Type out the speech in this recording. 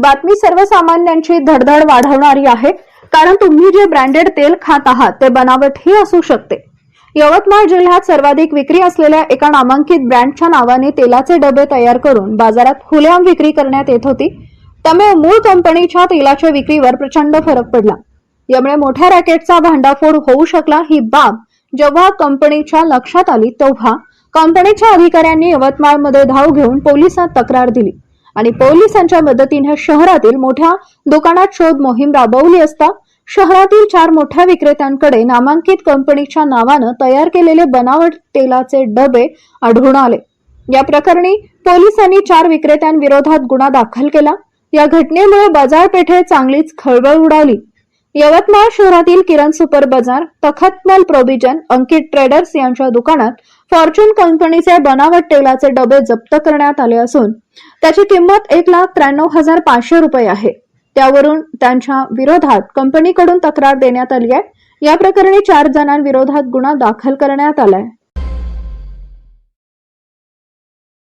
बातमी सर्वसामान्यांची धडधड वाढवणारी आहे. कारण तुम्ही जे ब्रँडेड तेल खात आहात ते बनावटही असू शकते. यवतमाळ जिल्ह्यात सर्वाधिक विक्री असलेल्या एका नामांकित ब्रँडच्या नावाने तेलाचे डबे तयार करून बाजारात खुलेआम विक्री करण्यात येत होती. त्यामुळे मूळ कंपनीच्या तेलाच्या विक्रीवर प्रचंड फरक पडला. यामुळे मोठ्या रॅकेटचा भांडाफोड होऊ शकला ही बाब जेव्हा कंपनीच्या लक्षात आली तेव्हा कंपनीच्या अधिकाऱ्यांनी यवतमाळमध्ये धाव घेऊन पोलिसात तक्रार दिली. आणि पोलिसांच्या मदतीने शहरातील मोठ्या दुकानात शोध मोहीम राबवली असता शहरातील चार मोठ्या विक्रेत्यांकडे नामांकित कंपनीच्या नावानं तयार केलेले बनावट तेलाचे डबे आढळून आले. या प्रकरणी पोलिसांनी चार विक्रेत्यांविरोधात गुन्हा दाखल केला. या घटनेमुळे बाजारपेठेत चांगलीच खळबळ उडाली. यवतमाळ शहरातील किरण सुपर बाजार तखतमल प्रोव्हिजन अंकित ट्रेडर्स यांच्या दुकानात फॉर्च्यून कंपनीचे बनावट तेलाचे डबे जप्त करण्यात आले असून त्याची किंमत एक लाख त्र्याण्णव हजार पाचशे रुपये आहे. त्यावरून त्यांच्या विरोधात कंपनीकडून तक्रार देण्यात आली आहे. या प्रकरणी चार जणांविरोधात गुन्हा दाखल करण्यात आलाय